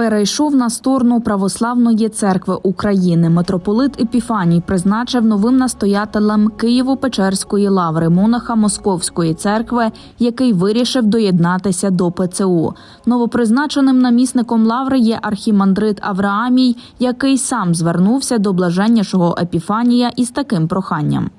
Перейшов на сторону Православної церкви України. Митрополит Епіфаній призначив новим настоятелем Києво-Печерської лаври монаха Московської церкви, який вирішив доєднатися до ПЦУ. Новопризначеним намісником лаври є архімандрит Авраамій, який сам звернувся до блаженнішого Епіфанія із таким проханням.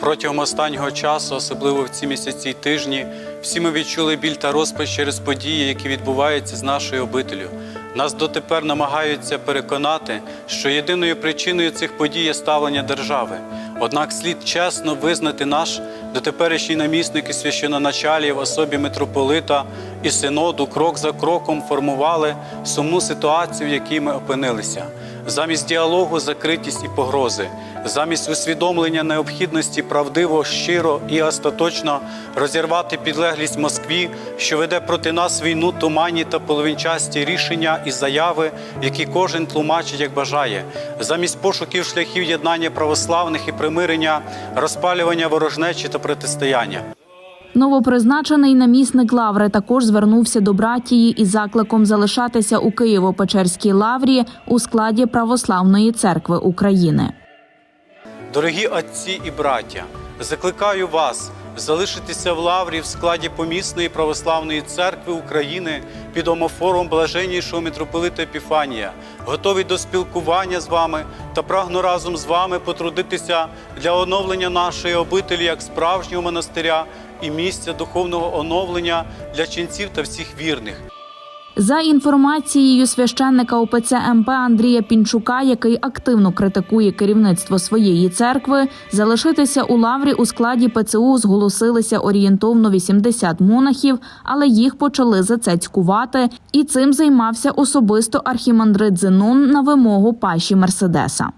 Протягом останнього часу, особливо в ці місяці й тижні, всі ми відчули біль та розпач через події, які відбуваються з нашою обителю. Нас дотепер намагаються переконати, що єдиною причиною цих подій є ставлення держави. Однак слід чесно визнати наш дотеперішній намісник і священоначалі в особі митрополита і синоду крок за кроком формували сумну ситуацію, в якій ми опинилися. Замість діалогу закритість і погрози, замість усвідомлення необхідності правдиво, щиро і остаточно розірвати підлеглість Москві, що веде проти нас війну, туманні та половинчасті рішення і заяви, які кожен тлумачить як бажає, замість пошуків шляхів єднання православних і примирення, розпалювання ворожнечі та протистояння. Новопризначений намісник лаври також звернувся до братії із закликом залишатися у Києво-Печерській лаврі у складі Православної церкви України. Дорогі отці і браття, закликаю вас залишитися в лаврі в складі помісної православної церкви України під омофором блаженнішого митрополита Епіфанія, готовий до спілкування з вами та прагну разом з вами потрудитися для оновлення нашої обителі як справжнього монастиря і місця духовного оновлення для ченців та всіх вірних. За інформацією священника ОПЦ МП Андрія Пінчука, який активно критикує керівництво своєї церкви, залишитися у лаврі у складі ПЦУ зголосилися орієнтовно 80 монахів, але їх почали зацецькувати, і цим займався особисто архімандрит Зенон на вимогу паші Мерседеса.